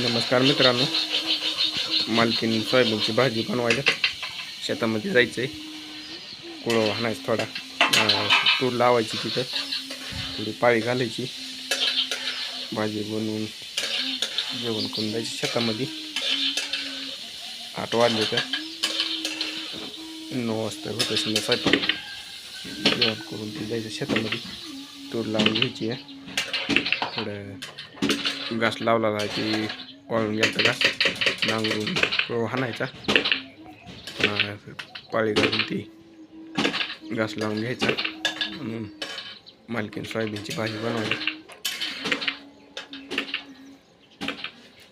नमस्कार मित्रांनो. मालकीन सोयाबीनची भाजी बनवायला शेतामध्ये जायचं आहे कुळं हाणायचं थोडा. तूर लावायची तिथं. थोडी पाळी घालायची. भाजी बनवून जेवण करून जायची शेतामध्ये. आठ वाजले तर नऊ वाजता होत समजा स्वयंपाक. जेवण करून ते जायचं शेतामध्ये. तूर लावून घ्यायची आहे. थोडं घास लावला जायची ती. वाळून घ्यायचा घास नांगरून तो हाणायचा पुन्हा पाळी घालून ती घास लावून घ्यायचा म्हणून मालकीन सोयाबीनची भाजी बनवायची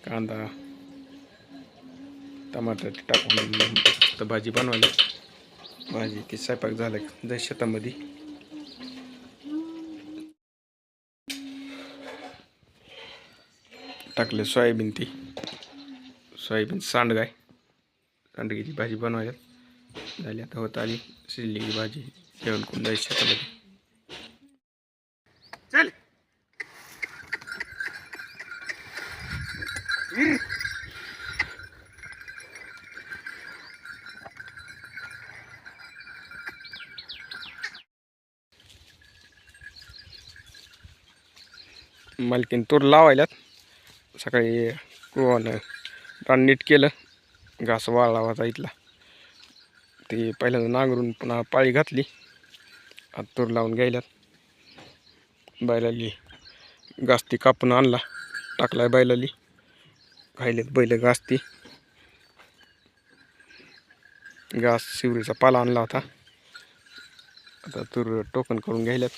कांदा टमाटर टाकून तर भाजी बनवायला भाजी की स्वयंपाक झाला की जाय शेतामध्ये टाकले सोयाबीन ती. सोयाबीन सांडगाय. सांडगीची भाजी बनवायला झाली आता होत आली. शिजलीची भाजी जेवण करून जायची शेतामध्ये. चल. मालकीन तूर लावायलात सकाळी हो कुवानं रान नीट केलं. घास वाळला होता इथला. ते पहिल्यांदा नांगरून पुन्हा पाळी घातली. आता तूर लावून घ्यायल्यात बैलाली घास ती कापून आणला. टाकलाय बैलाली. खायलेत बैल घास ती घास शिवरीचा पाला आणला होता. आता तूर टोकन करून घ्यायल्यात.